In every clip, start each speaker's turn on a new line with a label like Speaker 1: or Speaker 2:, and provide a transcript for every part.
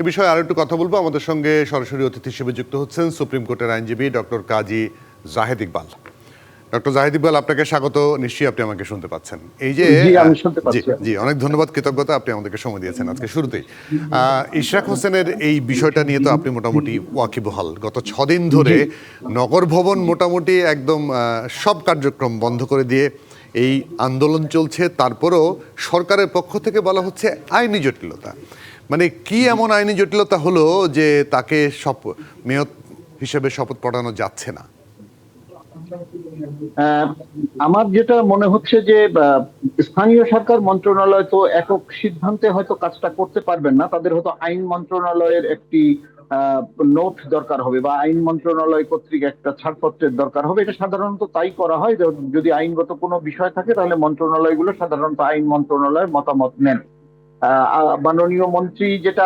Speaker 1: এ বিষয়ে আরও একটু কথা বলব। আমাদের সঙ্গে সরাসরি অতিথি হিসেবে যুক্ত হচ্ছেন সুপ্রিম কোর্টের আইনজীবী ডক্টর কাজী জাহেদ ইকবাল। ডক্টর জাহেদ ইকবাল আপনাকে স্বাগত। নিশ্চয়ই আপনি আমাকে শুনতে পাচ্ছেন। এই যে
Speaker 2: জি,
Speaker 1: অনেক ধন্যবাদ কৃতজ্ঞতা আপনি আমাদেরকে সময় দিয়েছেন আজকে শুরুতেই। ইশরাক হোসেনের এই বিষয়টা নিয়ে তো আপনি মোটামুটি ওয়াকিবহাল। গত ছদিন ধরে নগর ভবন মোটামুটি একদম সব কার্যক্রম বন্ধ করে দিয়ে এই আন্দোলন চলছে। তারপরেও সরকারের পক্ষ থেকে বলা হচ্ছে আইনি জটিলতা। মানে কি এমন আইনি জটিলতা হলো যে তাকে সব মেয়র হিসেবে শপথ পড়ানো যাচ্ছে না?
Speaker 2: আমার যেটা মনে হচ্ছে যে স্থানীয় সরকার মন্ত্রণালয় তো একক সিদ্ধান্তে হয়তো কাজটা করতে পারবেন না। তাদের হয়তো আইন মন্ত্রণালয়ের একটি নোট দরকার হবে বা আইন মন্ত্রণালয় কর্তৃক একটা ছাড়পত্রের দরকার হবে। এটা সাধারণত তাই করা হয়। যদি আইনগত কোনো বিষয় থাকে, তাহলে মন্ত্রণালয়গুলো সাধারণত আইন মন্ত্রণালয়ের মতামত নেন। মাননীয় মন্ত্রী যেটা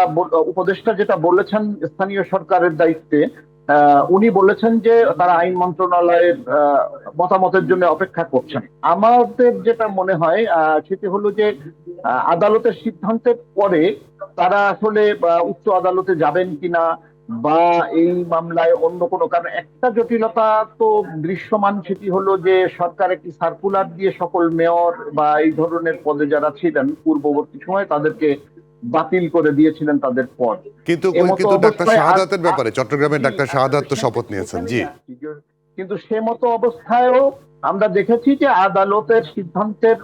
Speaker 2: উপদেষ্টা যেটা বলেছেন স্থানীয় সরকারের দায়িত্বে উনি বলেছেন যে তারা আইন মন্ত্রণালয়ের মতামতের জন্য অপেক্ষা করছেন। আমাদের যেটা মনে হয় সেটি হলো যে আদালতের সিদ্ধান্তের পরে তারা আসলে উচ্চ আদালতে যাবেন কিনা বা এই মামলায় অন্য কোনো কারণ? একটা জটিলতা তো দৃশ্যমান সেটি হলো যে সরকার একটি সার্কুলার দিয়ে সকল মেয়র বা এই ধরনের পদে যারা ছিলেন পূর্ববর্তী সময়ে তাদেরকে বাতিল করে দিয়েছিলেন তাদের পদ।
Speaker 1: কিন্তু কিন্তু ডাক্তার শাহাদাতের ব্যাপারে চট্টগ্রামের ডাক্তার শাহাদাত তো শপথ নিয়েছেন জি।
Speaker 2: কিন্তু সে মতো অবস্থায়ও আমরা দেখেছি যে আদালতের সিদ্ধান্তের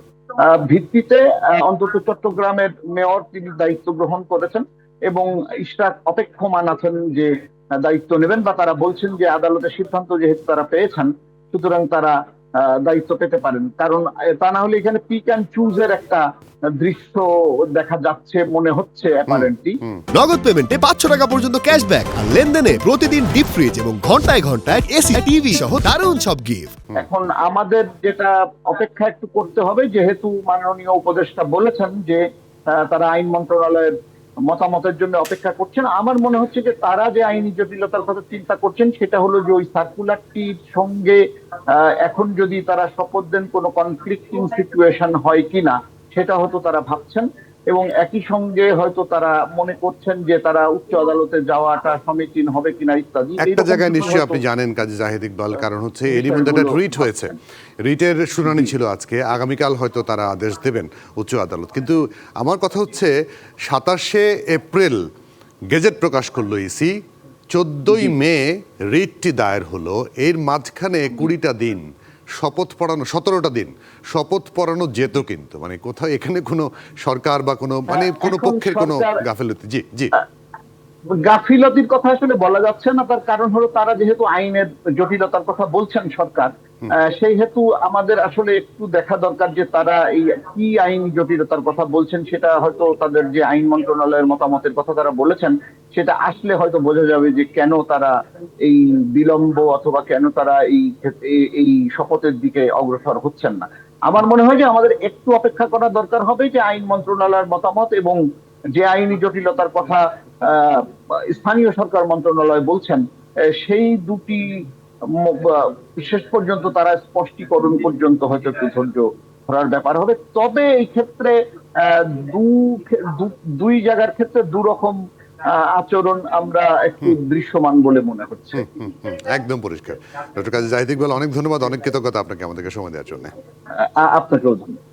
Speaker 2: ভিত্তিতে অন্তত চট্টগ্রামের মেয়র তিনি দায়িত্ব গ্রহণ করেছেন। এবং ইশরাক অপেক্ষমান আছেন যে দায়িত্ব নেবেন বা তারা বলছেন যে আদালতের সিদ্ধান্ত যেহেতু তারা পেয়েছেন সুতরাং তারা দায়িত্ব পেতে পারেন। কারণ তা না হলে এখানে পিক অ্যান্ড চুজের একটা দৃশ্য দেখা যাচ্ছে মনে হচ্ছে অ্যাপারেন্টলি
Speaker 3: নগদ পেমেন্টে পাঁচশো টাকা পর্যন্ত ক্যাশব্যাক আর লেনদেনে প্রতিদিন ডিপ ফ্রিজ এবং ঘন্টায় ঘন্টায় এসি টিভি সহ দারুণ সব গিফট
Speaker 2: এখন আমাদের যেটা অপেক্ষা একটু করতে হবে যেহেতু মাননীয় উপদেষ্টা বলেছেন যে তারা আইন মন্ত্রণালয়ের মতামতের জন্য অপেক্ষা করছেন। আমার মনে হচ্ছে যে তারা যে আইনি জটিলতার কথা চিন্তা করছেন, সেটা হলো যে ওই সার্কুলারটির সঙ্গে এখন যদি তারা শপথ দেন কোনো কনফ্লিক্টিং সিচুয়েশন হয় কিনা, সেটা হয়তো তারা ভাবছেন। এবং একই সঙ্গে হয়তো তারা মনে করছেন যে তারা উচ্চ আদালতে যাওয়াটা সমীচীন হবে কিনা ইত্যাদি
Speaker 1: একটা জায়গায় নিশ্চয়ই আপনি জানেন কাজী জাহিদ ইকবাল কারণ হচ্ছে এরই মধ্যে একটা রিট হয়েছে। রিটের শুনানি ছিল আজকে আগামীকাল হয়তো তারা আদেশ দেবেন উচ্চ আদালত। কিন্তু আমার কথা হচ্ছে সাতাশে এপ্রিল গেজেট প্রকাশ করল ইসি চোদ্দই মে রিটটি দায়ের হলো এর মাঝখানে কুড়িটা দিন। শপথ পড়ানো সতেরোটা দিন শপথ পড়ানো যেত কিন্তু। মানে কোথাও এখানে কোনো সরকার বা কোনো মানে কোনো
Speaker 2: এখন
Speaker 1: পক্ষের কোনো গাফিলতি। জি জি।
Speaker 2: গাফিলতির কথা আসলে বলা যাচ্ছে না তার কারণ হলো তারা যেহেতু আইনের জটিলতার কথা বলছেন সরকার সেই হেতু আমাদের আসলে একটু দেখা দরকার যে তারা এই কি আইন জটিলতার কথা বলছেন, সেটা হয়তো তাদের যে আইন মন্ত্রণালয়ের মতামতের কথা তারা বলেছেন, সেটা আসলে হয়তো বোঝা যাবে যে কেন তারা এই বিলম্ব অথবা কেন তারা এই এই- শপথের দিকে অগ্রসর হচ্ছেন না। আমার মনে হয় যে আমাদের একটু অপেক্ষা করা দরকার হবে যে আইন মন্ত্রণালয়ের মতামত এবং যে আইনি জটিলতার কথা স্থানীয় সরকার মন্ত্রণালয় বলছেন সেই দুটি শেষ পর্যন্ত তারা স্পষ্টীকরণ পর্যন্ত হয়তো একটু ধৈর্য ধরার ব্যাপার হবে। তবে এই ক্ষেত্রে দুই জায়গার ক্ষেত্রে দুরকম আচরণ আমরা একটু দৃশ্যমান বলে মনে হচ্ছে।
Speaker 1: একদম পরিষ্কার। ডক্টর কাজী জাহিদ ইকবাল অনেক ধন্যবাদ। অনেক কৃতজ্ঞতা আপনাকে আমাদেরকে সময় দেওয়ার জন্য।
Speaker 2: আপনাকেও ধন্যবাদ।